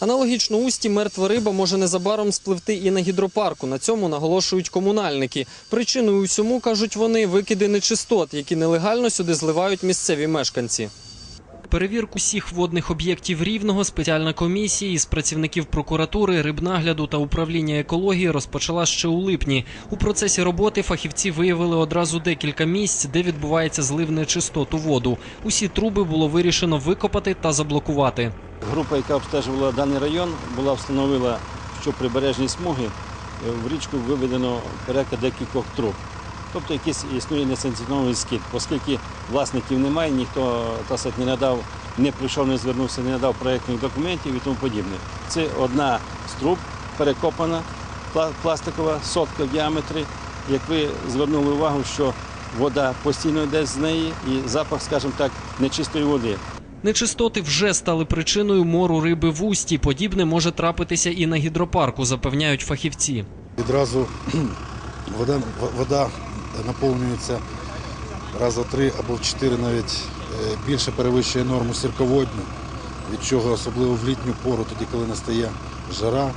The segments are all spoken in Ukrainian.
Аналогічно усті мертва риба може незабаром спливти і на гідропарку. На цьому наголошують комунальники. Причиною усьому кажуть вони викиди нечистот, які нелегально сюди зливають місцеві мешканці. Перевірку всіх водних об'єктів рівного спеціальна комісія із працівників прокуратури, рибнагляду та управління екології розпочала ще у липні. У процесі роботи фахівці виявили одразу декілька місць, де відбувається злив нечистот у воду. Усі труби було вирішено викопати та заблокувати. Група, яка обстежувала даний район, була встановила, що прибережні смуги е, в річку виведено порядка декількох труб. Тобто якийсь існує несанкціонований скид, оскільки власників немає, ніхто так сказати, не надав, не прийшов, не звернувся, не надав проєктних документів і тому подібне. Це одна з труб перекопана, пластикова, сотка в діаметрі. Як ви звернули увагу, що вода постійно йде з неї і запах, скажімо так, нечистої води. Нечистоти вже стали причиною мору риби в усті. Подібне може трапитися і на гідропарку, запевняють фахівці. Відразу вода, вода наповнюється раза в три або в чотири навіть е, більше перевищує норму сірководню, від чого особливо в літню пору, тоді коли настає жара, е,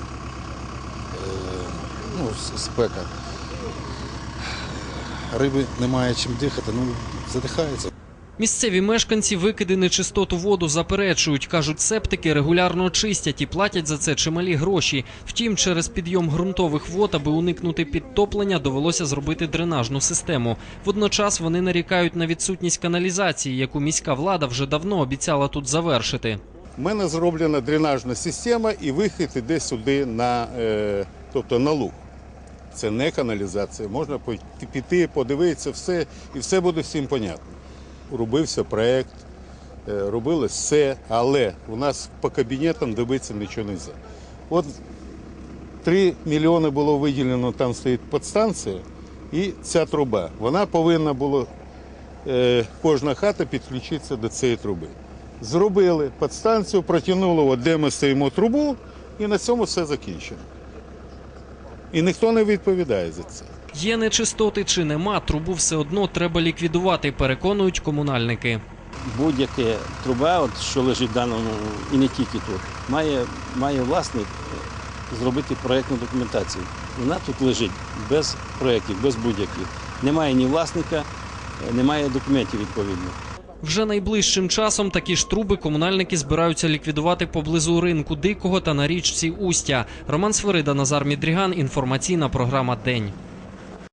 ну, спека. Риби немає чим дихати, ну задихається. Місцеві мешканці викиди нечистот у воду заперечують. Кажуть, септики регулярно чистять і платять за це чималі гроші. Втім, через підйом ґрунтових вод, аби уникнути підтоплення, довелося зробити дренажну систему. Водночас вони нарікають на відсутність каналізації, яку міська влада вже давно обіцяла тут завершити. У мене зроблена дренажна система і вихід іде сюди на, е, тобто на луг. Це не каналізація. Можна піти, подивитися все, і все буде всім понятно. Робився проєкт, е, робили все, але у нас по кабінетам дивитися нічого не можна. От 3 мільйони було виділено, там стоїть підстанція, і ця труба. Вона повинна була е, кожна хата підключитися до цієї труби. Зробили підстанцію, протягнули, от де ми стоїмо трубу, і на цьому все закінчено. І ніхто не відповідає за це. Є нечистоти чи нема, трубу все одно треба ліквідувати, переконують комунальники. будь-яка труба, от, що лежить в даному, і не тільки тут, має, має власник е, зробити проєктну документацію. Вона тут лежить без проєктів, без будь-яких. Немає ні власника, е, немає документів відповідних. Вже найближчим часом такі ж труби комунальники збираються ліквідувати поблизу ринку Дикого та на річці Устя. Роман Свирида, Назар Мідріган. Інформаційна програма День.